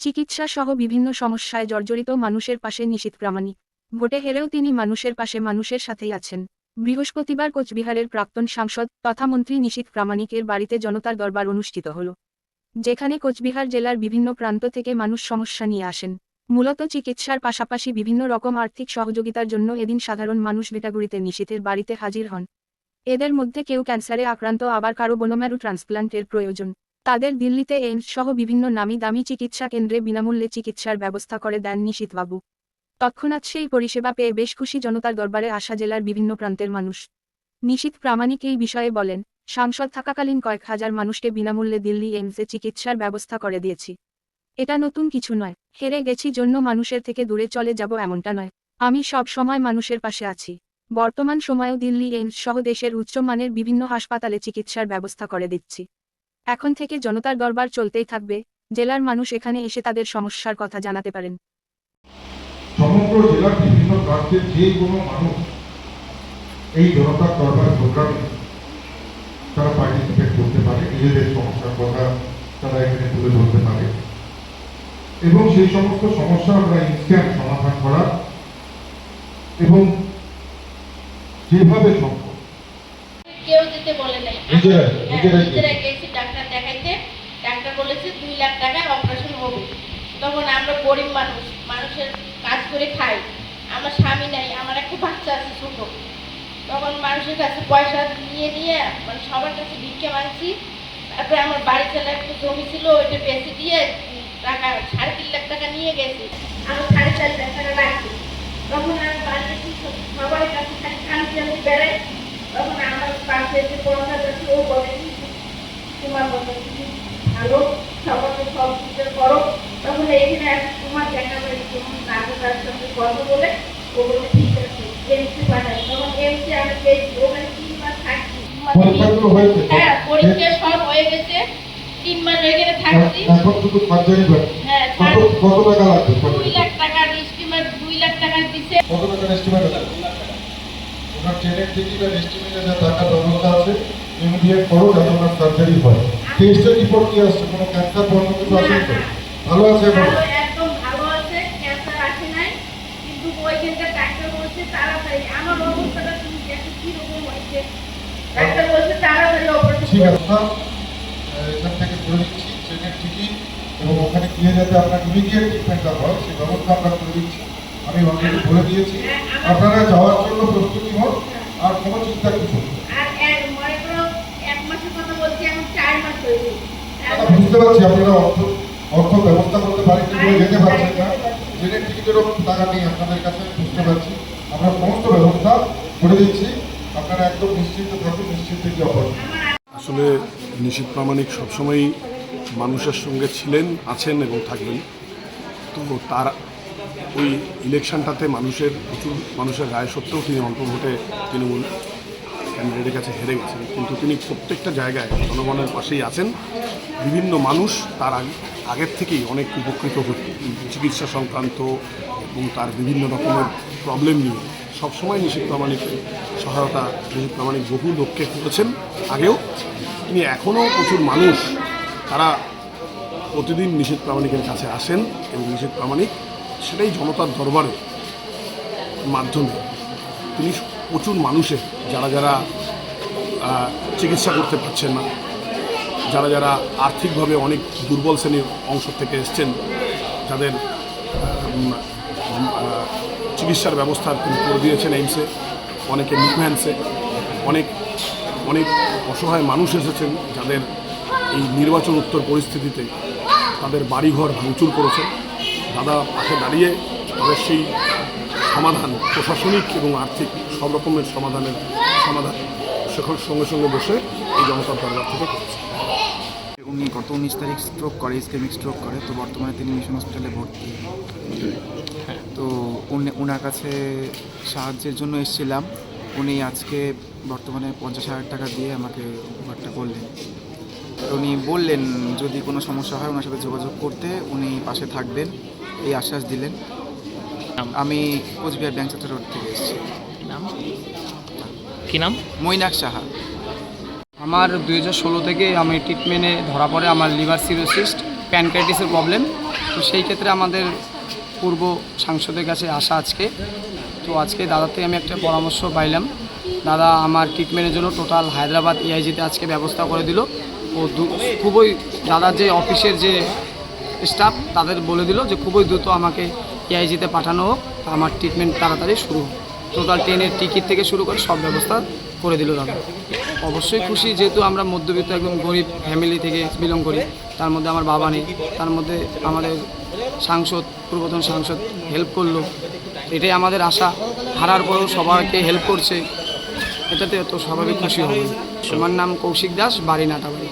চিকিৎসা সহ বিভিন্ন সমস্যায় জর্জরিত মানুষের পাশে নিশীত প্রামাণিক। ভোটে হেরেও তিনি মানুষের পাশে মানুষের সাথেই আছেন। বৃহস্পতিবার কোচবিহারের প্রাক্তন সাংসদ তথা মন্ত্রী নিশীত প্রামাণিকের বাড়িতে জনতার দরবার অনুষ্ঠিত হল, যেখানে কোচবিহার জেলার বিভিন্ন প্রান্ত থেকে মানুষ সমস্যা নিয়ে আসেন। মূলত চিকিৎসার পাশাপাশি বিভিন্ন রকম আর্থিক সহযোগিতার জন্য এদিন সাধারণ মানুষ বেটাগুড়িতে নিশীথের বাড়িতে হাজির হন। এদের মধ্যে কেউ ক্যান্সারে আক্রান্ত, আবার কারও বোনোম্যারু ট্রান্সপ্লান্টের প্রয়োজন। তাদের দিল্লিতে এইমস সহ বিভিন্ন নামি দামি চিকিৎসা কেন্দ্রে বিনামূল্যে চিকিৎসার ব্যবস্থা করে দেন নিশীথবাবু তৎক্ষণাৎ সেই পরিষেবা পেয়ে বেশ খুশি জনতার দরবারে আসা জেলার বিভিন্ন প্রান্তের মানুষ। নিশীথ প্রামাণিক এই বিষয়ে বলেন, সাংসদ থাকাকালীন কয়েক হাজার মানুষকে বিনামূল্যে দিল্লি এইমসে চিকিৎসার ব্যবস্থা করে দিয়েছি। এটা নতুন কিছু নয়, হেরে গেছি জন্য মানুষের থেকে দূরে চলে যাব এমনটা নয়। আমি সব সময় মানুষের পাশে আছি। বর্তমান সময়েও দিল্লি এইমস সহ দেশের উচ্চমানের বিভিন্ন হাসপাতালে চিকিৎসার ব্যবস্থা করে দিচ্ছি। এখন থেকে জনতার দরবার চলতেই থাকবে জেলার মানুষ এখানে এসে তাদের সমস্যার কথা জানাতে পারেন। সমগ্র জেলার বিভিন্ন প্রান্তের যে কোনো মানুষ এই জনতার দরবার প্রোগ্রামে তারা পার্টিসিপেট করতে পারে নিজেদের সমস্যার কথা তারা এখানে তুলে ধরতে পারে। এবং সেই সমস্ত সমস্যা আমরা ইনস্ট্যান্ট সমাধান করা এবং যেভাবে সম্ভব। কেউ যেতে বলে নাই। নিজেরাই, হ্যাঁ, নিজেরাই নিজেরাই গেছি ডাক্তার দেখাইতে ডাক্তার বলেছে দুই লাখ টাকায় অপারেশন হবে তখন আমরা গরিব মানুষ, মানুষের কাজ করে খাই। আমার স্বামী নাই, আমার একটা বাচ্চা আছে ছোট। তখন মানুষের কাছে পয়সা নিয়ে নিয়ে মানে সবার কাছে ভিক্ষা মানছি তারপরে আমার বাড়ি ছেলে একটা জমি ছিল, ওইটা বেশি দিয়ে টাকা, সাড়ে তিন লাখ টাকা নিয়ে গেছি। আমি সাড়ে চার লাখ টাকা রাখছি তখন আমি বাড়িতে সবার কাছে খালি কান্তি আমি বেড়াই তখন আমার পাশে যে পড়া যাচ্ছে ও বলে, তোমার মতো ভালো সবাইকে সব কিছু করো। তখন এইখানে তোমার দেখা সঙ্গে কথা বলে ও বলে ঠিক আছে। এমসি পাঠাই। তখন এমসি আমি পেয়েছি ওখানে তিন মাস থাকছি হ্যাঁ পরীক্ষা সব হয়ে গেছে। তিন মাস ওইখানে থাকছি। এখন শুধু সার্জারি হ্যাঁ কত কত টাকা লাগবে দুই লাখ টাকার স্টিমার দুই লাখ টাকা দিছে। কত টাকার এস্টিমেট আছে ওনার ট্রেনের টিকিট এস্টিমেটে যা টাকার ব্যবস্থা আছে। ইমিডিয়েট করো যাতে ওনার সার্জারি হয়। টেস্টের রিপোর্ট কি আসছে। কোনো ক্যান্সার বন্ধ কিছু আসেনি ভালো আছে এখন ভালো একদম ভালো আছে ক্যান্সার আসে নাই কিন্তু ওইখানকার ডাক্তার বলছে তাড়াতাড়ি। আমার অবস্থাটা তুমি দেখো কীরকম হয়েছে? ডাক্তার বলছে তাড়াতাড়ি অপারেশন ঠিক আছে এখান থেকে করে দিচ্ছি ট্রেনের টিকিট এবং ওখানে গিয়ে যাতে আপনার ইমিডিয়েট ট্রিটমেন্টটা হয় সেই ব্যবস্থা আমরা করে দিচ্ছি। আমি অলরেডি বলে দিয়েছি। আপনারা যাওয়ার জন্য প্রস্তুতি হন আর কোনো চিন্তা কিছু বুঝতে পারছি আপনারা অর্থ অর্থ ব্যবস্থা করতে পারেন যেতে পারছেন না। টাকা আপনাদের কাছে বুঝতে পারছি। আমরা সমস্ত ব্যবস্থা করে দিচ্ছি। আপনারা একদম নিশ্চিন্ত থাকুন, নিশ্চিন্তে আসলে নিশীত প্রামাণিক সবসময়ই মানুষের সঙ্গে ছিলেন, আছেন এবং থাকবেন। তো তার ওই ইলেকশনটাতে মানুষের প্রচুর মানুষের রায় সত্ত্বেও তিনি অল্প ভোটে তৃণমূল ক্যান্ডিডেটের কাছে হেরে গেছেন। কিন্তু তিনি প্রত্যেকটা জায়গায় জনগণের পাশেই আছেন। বিভিন্ন মানুষ তার আগে আগের থেকেই অনেক উপকৃত হচ্ছে চিকিৎসা সংক্রান্ত এবং তার বিভিন্ন রকমের প্রবলেম নিয়ে। সবসময় নিশীত প্রামাণিকের সহায়তা নিশীত প্রামাণিক বহু লোককে করেছেন। আগেও তিনি এখনও প্রচুর মানুষ তারা প্রতিদিন নিষেধ প্রামাণিকের কাছে আসেন এবং নিষেধ প্রামাণিক সেটাই জনতার দরবারে মাধ্যমে। তিনি প্রচুর মানুষের, যারা যারা চিকিৎসা করতে পারছেন না যারা যারা আর্থিকভাবে অনেক দুর্বল শ্রেণির অংশ থেকে এসছেন, যাদের চিকিৎসার ব্যবস্থা করে দিয়েছেন এইমসে, অনেকে নিকম্যান্সে অনেক অনেক অসহায় মানুষ এসেছেন যাদের এই নির্বাচন উত্তর পরিস্থিতিতে তাদের বাড়িঘর ভাঙচুর করেছেন। দাদা পাশে দাঁড়িয়ে তাদের সেই সমাধান, প্রশাসনিক এবং আর্থিক সব রকমের সমাধানের সমাধান সেখান সঙ্গে সঙ্গে বসে এই জনতার দরবার থেকে করেছে উনি গত উনিশ তারিখ স্ট্রোক করে ইসকেমিক স্ট্রোক করে তো বর্তমানে তিনি মিশন হসপিটালে ভর্তি। তো উনি ওনার কাছে সাহায্যের জন্য এসেছিলাম। উনি আজকে বর্তমানে পঞ্চাশ হাজার টাকা দিয়ে আমাকে উপহারটা করলেন। তো উনি বললেন যদি কোনো সমস্যা হয় ওনার সাথে যোগাযোগ করতে উনি পাশে থাকবেন। এই আশ্বাস দিলেন। আমি কোচবিহার ব্যাংক রোড থেকে এসেছি। নাম? কি নাম? মৈনাক সাহা। আমার দুই হাজার ষোলো থেকে আমি ট্রিটমেন্টে ধরা পড়ে, আমার লিভার সিরোসিস্ট প্যানক্রাইটিসের প্রবলেম তো সেই ক্ষেত্রে আমাদের পূর্ব সাংসদের কাছে আসা আজকে। তো আজকে দাদার থেকে আমি একটা পরামর্শ পাইলাম। দাদা আমার ট্রিটমেন্টের জন্য টোটাল হায়দ্রাবাদ এআইজিতে আজকে ব্যবস্থা করে দিল। ও খুবই, দাদার যে অফিসের যে স্টাফ তাদের বলে দিল যে খুবই দ্রুত আমাকে এআইজিতে পাঠানো হোক। আমার ট্রিটমেন্ট তাড়াতাড়ি শুরু হোক। টোটাল ট্রেনের টিকিট থেকে শুরু করে সব ব্যবস্থা করে দিল দাদা। অবশ্যই খুশি, যেহেতু আমরা মধ্যবিত্ত একদম গরিব ফ্যামিলি থেকে বিলং করি, তার মধ্যে আমার বাবা নেই, তার মধ্যে আমাদের সাংসদ, পূর্বতন সাংসদ হেল্প করল, এটাই আমাদের আশা, হারার পরেও সবাইকে হেল্প করছে, এটাতে তো স্বাভাবিক খুশি হবে আমার নাম কৌশিক দাস, বাড়ি নাটাবাড়ি।